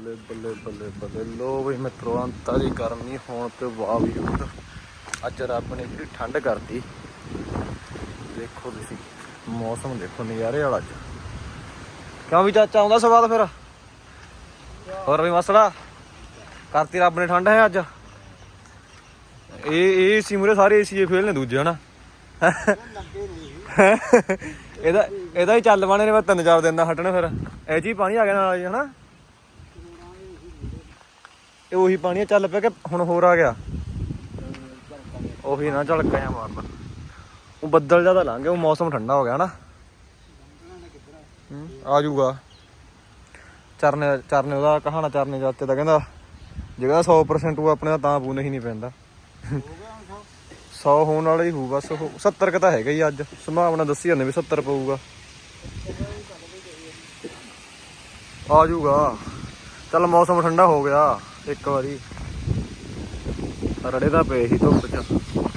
ਬੱਲੇ ਬੱਲੇ ਬੱਲੇ ਬੱਲੇ। ਲੋ ਬਈ ਮਿੱਤਰੋ ਅੰਤਾ ਦੀ ਗਰਮੀ ਹੋਣ ਤੇ ਬਾਵਜੂਦ ਅੱਜ ਰੱਬ ਨੇ ਜਿਹੜੀ ਠੰਡ ਕਰਤੀ। ਦੇਖੋ ਤੁਸੀਂ, ਮੌਸਮ ਦੇਖੋ, ਨਜ਼ਾਰੇ ਵਾਲਾ ਅੱਜ। ਕਿਉਂ ਵੀ ਚਾਚਾ ਆਉਂਦਾ ਸਵਾਦ ਫਿਰ? ਹੋਰ ਵੀ ਮਸਲਾ? ਕਰਤੀ ਰੱਬ ਨੇ ਠੰਡ ਹੈ ਅੱਜ। ਇਹ ਇਹ ਸੀ ਮੂਰੇ ਸਾਰੇ ਏਸੀ ਫੇਲ ਨੇ ਦੂਜੇ, ਹਨਾ? ਇਹਦਾ ਇਹਦਾ ਹੀ ਚੱਲ ਬਾਣੇ ਨੇ, ਮੈਂ ਤਿੰਨ ਚਾਰ ਦਿਨ ਦਾ ਹਟਣਾ ਫਿਰ। ਇਹ ਜੀ ਪਾਣੀ ਆ ਗਿਆ ਨਾਲ, ਹਨਾ? ਇਹ ਉਹੀ ਪਾਣੀ ਆ, ਚੱਲ ਪਿਆ ਕਿ ਹੁਣ ਹੋਰ ਆ ਗਿਆ। ਉਹੀ ਨਾ ਝਲਕਾ ਜਾਂ ਮਾਰਦਾ ਉਹ ਬੱਦਲ ਜ਼ਿਆਦਾ ਲੰਘ ਗਿਆ ਉਹ ਮੌਸਮ ਠੰਡਾ ਹੋ ਗਿਆ ਹਨਾ। ਹੂੰ, ਆ ਜਾਊਗਾ। ਚਰਨੇ ਚਰਨੇ ਉਹਦਾ ਕਹਾਣਾ ਚਰਨੇ ਚਾਚੇ ਦਾ ਕਹਿੰਦਾ ਜੇ ਕਹਿੰਦਾ 100% ਉਹ ਆਪਣੇ ਦਾ ਤਾਂ ਪੂ ਨਹੀਂ ਨਹੀਂ ਪੈਂਦਾ। 100 ਹੋਣ ਵਾਲਾ ਹੀ ਹੋਊ ਬਸ ਉਹ 70 ਕ ਤਾਂ ਹੈਗਾ ਹੀ ਅੱਜ। ਸੰਭਾਵਨਾ ਦੱਸੀ ਜਾਂਦੇ ਵੀ 70 ਪਊਗਾ। ਆ ਜਾਊਗਾ। ਚੱਲ ਮੌਸਮ ਠੰਡਾ ਹੋ ਗਿਆ। ਇੱਕ ਵਾਰੀ। ਰੜੇ ਦਾ ਪਏ ਸੀ ਧੁੱਪ ਚ।